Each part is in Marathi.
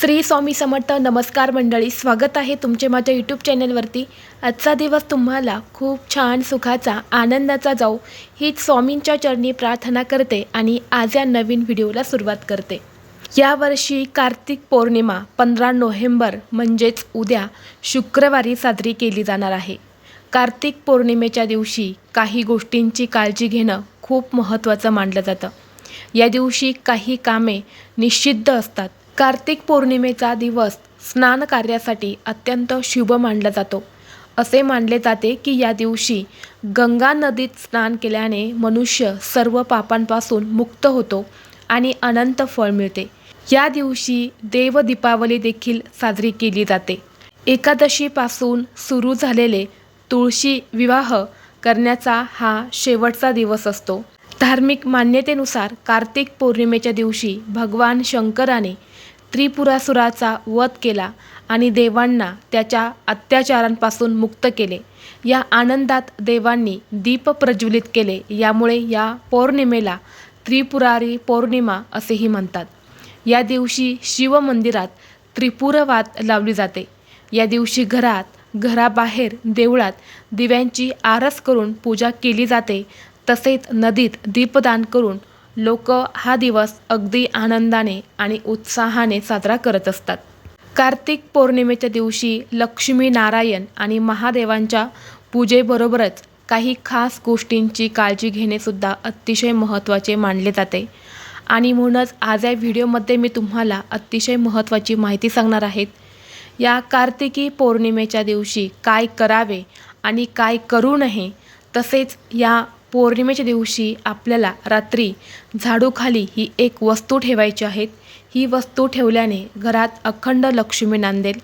श्री स्वामी समर्थ नमस्कार मंडळी स्वागत आहे तुमचे माझ्या यूट्यूब चॅनलवरती आजचा दिवस तुम्हाला खूप छान सुखाचा आनंदाचा जाऊ हीच स्वामींच्या चरणी प्रार्थना करते आणि आज या नवीन व्हिडिओला सुरुवात करते. यावर्षी कार्तिक पौर्णिमा पंधरा नोव्हेंबर म्हणजेच उद्या शुक्रवारी साजरी केली जाणार आहे. कार्तिक पौर्णिमेच्या दिवशी काही गोष्टींची काळजी घेणं खूप महत्त्वाचं मानलं जातं. या दिवशी काही कामे निषिद्ध असतात. कार्तिक पौर्णिमेचा दिवस स्नान कार्यासाठी अत्यंत शुभ मानला जातो. असे मानले जाते की या दिवशी गंगा नदीत स्नान केल्याने मनुष्य सर्व पापांपासून मुक्त होतो आणि अनंत फळ मिळते. या दिवशी देव दीपावली देखील साजरी केली जाते. एकादशीपासून सुरू झालेले तुळशी विवाह करण्याचा हा शेवटचा दिवस असतो. धार्मिक मान्यतेनुसार कार्तिक पौर्णिमेच्या दिवशी भगवान शंकराने त्रिपुरासुराचा वध केला आणि देवांना त्याच्या अत्याचारांपासून मुक्त केले. या आनंदात देवांनी दीप प्रज्वलित केले. यामुळे या पौर्णिमेला त्रिपुरारी पौर्णिमा असेही म्हणतात. या दिवशी शिवमंदिरात त्रिपुरवात लावली जाते. या दिवशी घरात घराबाहेर देवळात दिव्यांची आरस करून पूजा केली जाते. तसेच नदीत दीपदान करून लोक हा दिवस अगदी आनंदाने आणि उत्साहाने साजरा करत असतात. कार्तिक पौर्णिमेच्या दिवशी लक्ष्मी नारायण आणि महादेवांच्या पूजेबरोबरच काही खास गोष्टींची काळजी घेणेसुद्धा अतिशय महत्त्वाचे मानले जाते. आणि म्हणूनच आज या व्हिडिओमध्ये मी तुम्हाला अतिशय महत्त्वाची माहिती सांगणार आहेत. या कार्तिकी पौर्णिमेच्या दिवशी काय करावे आणि काय करू नये तसेच या पौर्णिमेच्या दिवशी आपल्याला रात्री झाडूखाली ही एक वस्तू ठेवायची आहेत. ही वस्तू ठेवल्याने घरात अखंड लक्ष्मी नांदेल.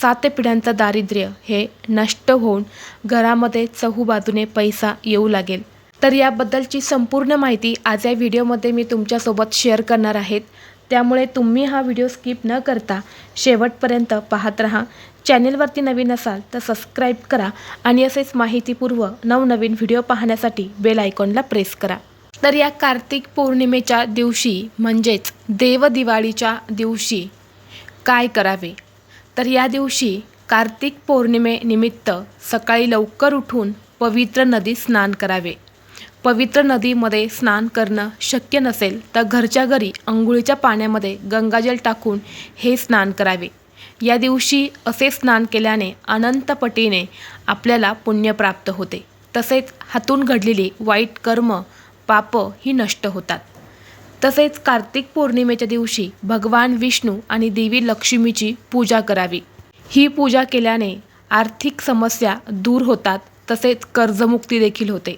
सात पिढ्यांचं दारिद्र्य हे नष्ट होऊन घरामध्ये चहूबाजूने पैसा येऊ लागेल. तर याबद्दलची संपूर्ण माहिती आज या व्हिडिओमध्ये मी तुमच्यासोबत शेअर करणार आहेत. त्यामुळे तुम्ही हा व्हिडिओ स्किप न करता शेवटपर्यंत पाहत राहा. चॅनेलवरती नवीन असाल तर सबस्क्राईब करा आणि असेच माहितीपूर्व नवनवीन व्हिडिओ पाहण्यासाठी बेल आयकॉनला प्रेस करा. तर या कार्तिक पौर्णिमेच्या दिवशी म्हणजेच देवदिवाळीच्या दिवशी काय करावे? तर या दिवशी कार्तिक पौर्णिमेनिमित्त सकाळी लवकर उठून पवित्र नदीत स्नान करावे. पवित्र नदीमध्ये स्नान करणं शक्य नसेल तर घरच्या घरी अंघोळीच्या पाण्यामध्ये गंगाजल टाकून हे स्नान करावे. या दिवशी असे स्नान केल्याने अनंतपटीने आपल्याला पुण्य प्राप्त होते. तसेच हातून घडलेली वाईट कर्म पाप ही नष्ट होतात. तसेच कार्तिक पौर्णिमेच्या दिवशी भगवान विष्णू आणि देवी लक्ष्मीची पूजा करावी. ही पूजा केल्याने आर्थिक समस्या दूर होतात तसेच कर्जमुक्ती देखील होते.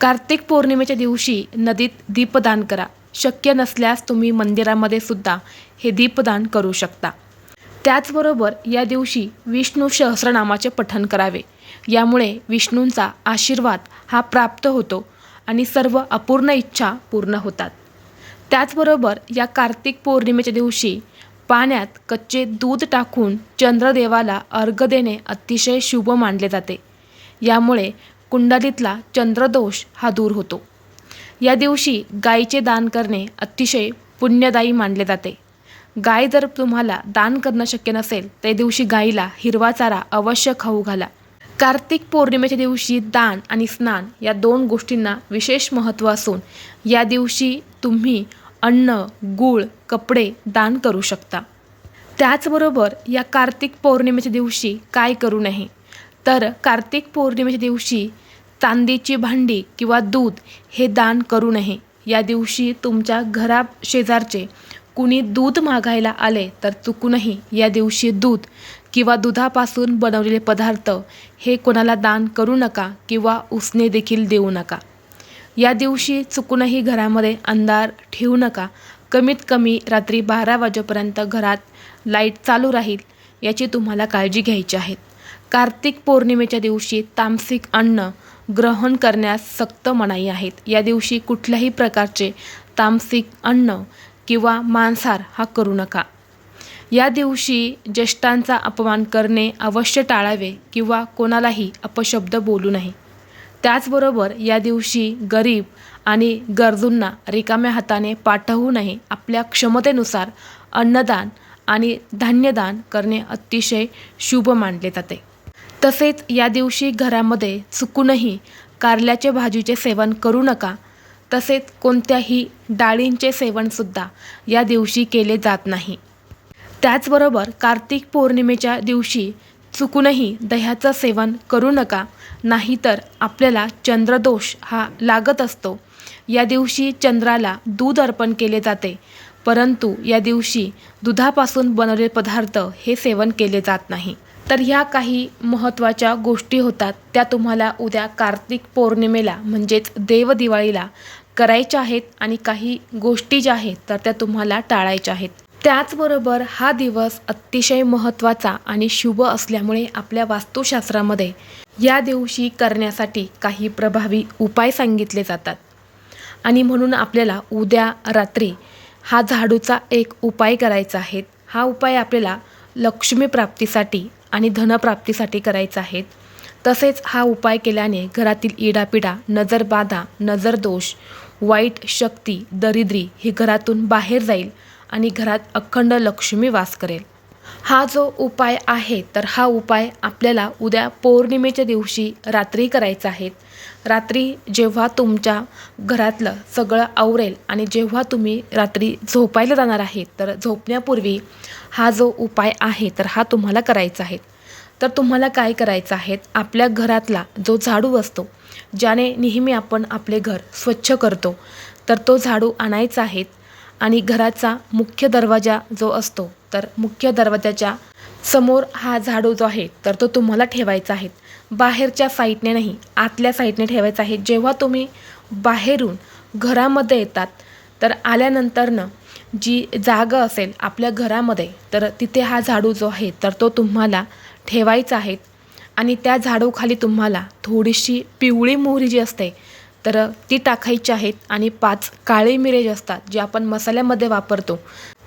कार्तिक पौर्णिमेच्या दिवशी नदीत दीपदान करा. शक्य नसल्यास तुम्ही मंदिरामध्ये सुद्धा हे दीपदान करू शकता. त्याचबरोबर या दिवशी विष्णू सहस्रनामाचे पठण करावे. यामुळे विष्णूंचा आशीर्वाद हा प्राप्त होतो आणि सर्व अपूर्ण इच्छा पूर्ण होतात. त्याचबरोबर या कार्तिक पौर्णिमेच्या दिवशी पाण्यात कच्चे दूध टाकून चंद्रदेवाला अर्घ देणे अतिशय शुभ मानले जाते. यामुळे कुंडलीतला चंद्रदोष हा दूर होतो. या दिवशी गायीचे दान करणे अतिशय पुण्यदायी मानले जाते. गाय जर तुम्हाला दान करणं शक्य नसेल त्या दिवशी गायीला हिरवा चारा अवश्य खाऊ घाला. कार्तिक पौर्णिमेच्या दिवशी दान आणि स्नान या दोन गोष्टींना विशेष महत्त्व असून या दिवशी तुम्ही अन्न गूळ कपडे दान करू शकता. त्याचबरोबर या कार्तिक पौर्णिमेच्या दिवशी काय करू नये? तर कार्तिक पौर्णिमेच्या दिवशी चांदीची भांडी किंवा दूध हे दान करू नये. या दिवशी तुमच्या घरा शेजारचे कुणी दूध मागायला आले तर चुकूनही या दिवशी दूध किंवा दुधापासून बनवलेले पदार्थ हे कोणाला दान करू नका किंवा उसने देखील देऊ नका. या दिवशी चुकूनही घरामध्ये अंधार ठेवू नका. कमीत कमी रात्री बारा वाजेपर्यंत घरात लाइट चालू राहील याची तुम्हाला काळजी घ्यायची आहे. कार्तिक पौर्णिमेच्या दिवशी तामसिक अन्न ग्रहण करण्यास सक्त मनाई आहेत. या दिवशी कुठल्याही प्रकारचे तामसिक अन्न किंवा मांसाहार हा करू नका. या दिवशी ज्येष्ठांचा अपमान करणे अवश्य टाळावे किंवा कोणालाही अपशब्द बोलू नये. त्याचबरोबर या दिवशी गरीब आणि गरजूंना रिकाम्या हाताने पाठवू नये. आपल्या क्षमतेनुसार अन्नदान आणि धान्यदान करणे अतिशय शुभ मानले जाते. तसेच या दिवशी घरामध्ये चुकूनही कारल्याचे भाजीचे सेवन करू नका. तसेच कोणत्याही डाळींचे सेवनसुद्धा या दिवशी केले जात नाही. त्याचबरोबर कार्तिक पौर्णिमेच्या दिवशी चुकूनही दह्याचं सेवन करू नका नाहीतर आपल्याला चंद्रदोष हा लागत असतो. या दिवशी चंद्राला दूध अर्पण केले जाते. परंतु या दिवशी दुधापासून बनवलेले पदार्थ हे सेवन केले जात नाही. तर ह्या काही महत्त्वाच्या गोष्टी होतात त्या तुम्हाला उद्या कार्तिक पौर्णिमेला म्हणजेच देवदिवाळीला करायच्या आहेत आणि काही गोष्टी ज्या आहेत तर त्या तुम्हाला टाळायच्या आहेत. त्याचबरोबर हा दिवस अतिशय महत्त्वाचा आणि शुभ असल्यामुळे आपल्या वास्तुशास्त्रामध्ये या दिवशी करण्यासाठी काही प्रभावी उपाय सांगितले जातात. आणि म्हणून आपल्याला उद्या रात्री हा झाडूचा एक उपाय करायचा आहे. हा उपाय आपल्याला लक्ष्मी प्राप्तीसाठी आणि धनप्राप्तीसाठी करायचा आहे. तसेच हा उपाय केल्याने घरातील इडापिडा नजरबाधा नजरदोष वाईट शक्ती दरिद्री ही घरातून बाहेर जाईल आणि घरात अखंड लक्ष्मी वास करेल. हा जो उपाय आहे तर हा उपाय आपल्याला उद्या पौर्णिमेच्या दिवशी रात्री करायचा आहे. रात्री जेव्हा तुमच्या घरातलं सगळं आवरेल आणि जेव्हा तुम्ही रात्री झोपायला जाणार आहे तर झोपण्यापूर्वी हा जो उपाय आहे तर हा तुम्हाला करायचा आहे. तर तुम्हाला काय करायचं आहे? आपल्या घरातला जो झाडू असतो ज्याने नेहमी आपण आपले घर स्वच्छ करतो तर तो झाडू आणायचा आहे आणि घराचा मुख्य दरवाजा जो असतो तर मुख्य दरवाजाच्या समोर हा झाडू जो आहे तर तो तुम्हाला ठेवायचा आहे. बाहेरच्या साईडने नाही आतल्या साईडने ठेवायचा आहे. जेव्हा तुम्ही बाहेरून घरामध्ये येतात तर आल्यानंतरनं जी जागा असेल आपल्या घरामध्ये तर तिथे हा झाडू जो आहे तर तो तुम्हाला ठेवायचा आहे. आणि त्या झाडूखाली तुम्हाला थोडीशी पिवळी मोहरी जी असते तर ती टाकायची आहेत. आणि पाच काळे मिरे जे असतात जे आपण मसाल्यामध्ये वापरतो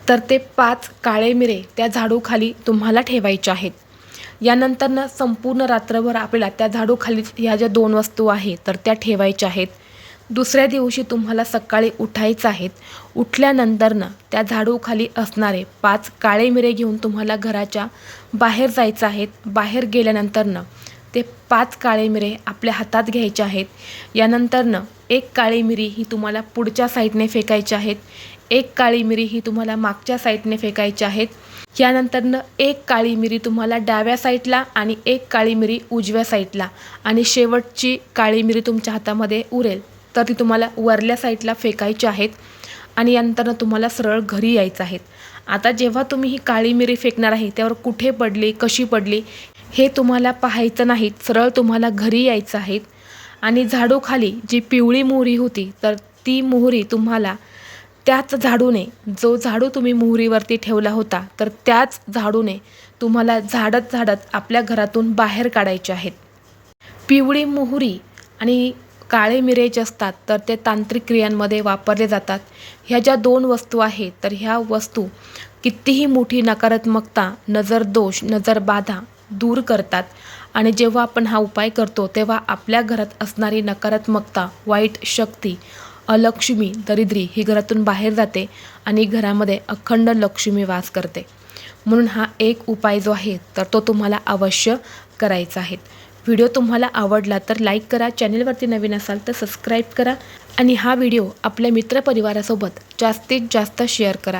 तर ते पाच काळे मिरे त्या झाडूखाली तुम्हाला ठेवायचे आहेत. यानंतरनं संपूर्ण रात्रभर आपल्याला त्या झाडूखाली ह्या ज्या दोन वस्तू आहेत तर त्या ठेवायच्या आहेत. दुसऱ्या दिवशी तुम्हाला सकाळी उठायचं आहेत. उठल्यानंतरनं त्या झाडूखाली असणारे पाच काळे मिरे घेऊन तुम्हाला घराच्या बाहेर जायचं आहेत. बाहेर गेल्यानंतरनं ते पाच काळे मिरे आपल्या हातात घ्यायचे आहेत. यानंतरनं एक काळी मिरी ही तुम्हाला पुढच्या साईडने फेकायची आहेत. एक काळी मिरी ही तुम्हाला मागच्या साईडने फेकायची आहेत. यानंतरनं एक काळी मिरी तुम्हाला डाव्या साईडला आणि एक काळी मिरी उजव्या साईडला आणि शेवटची काळी मिरी तुमच्या हातामध्ये उरेल. तर ती तुम्हाला वरल्या साईडला फेकायची आहेत आणि यानंतरनं तुम्हाला सरळ घरी यायचं आहेत. आता जेव्हा तुम्ही ही काळी मिरी फेकणार आहे त्यावर कुठे पडली कशी पडली हे तुम्हाला पाहायचं नाही सरळ तुम्हाला घरी यायचं आहे. आणि झाडूखाली जी पिवळी मोहरी होती तर ती मोहरी तुम्हाला त्याच झाडूने जो झाडू तुम्ही मोहरीवरती ठेवला होता तर त्याच झाडूने तुम्हाला झाडत झाडत आपल्या घरातून बाहेर काढायचे आहेत. पिवळी मोहरी आणि काळे मिरेज असतात तर ते तांत्रिक क्रियांमध्ये वापरले जातात. ह्या ज्या दोन वस्तू आहेत तर ह्या वस्तू कितीही मोठी नकारात्मकता नजर दोष नजर बाधा दूर करतात. आणि जेव्हा आपण हा उपाय करतो तेव्हा आपल्या घरात असणारी नकारात्मकता वाईट शक्ती अलक्ष्मी दरिद्री ही घरातून बाहेर जाते आणि घरामध्ये अखंड लक्ष्मी वास करते. म्हणून हा एक उपाय जो आहे तर तो तुम्हाला अवश्य करायचा आहे. व्हिडिओ तुम्हाला आवडला तर लाईक करा चॅनेलवरती नवीन असाल तर सबस्क्राईब करा आणि हा व्हिडिओ आपल्या मित्रपरिवारासोबत जास्तीत जास्त शेअर करा.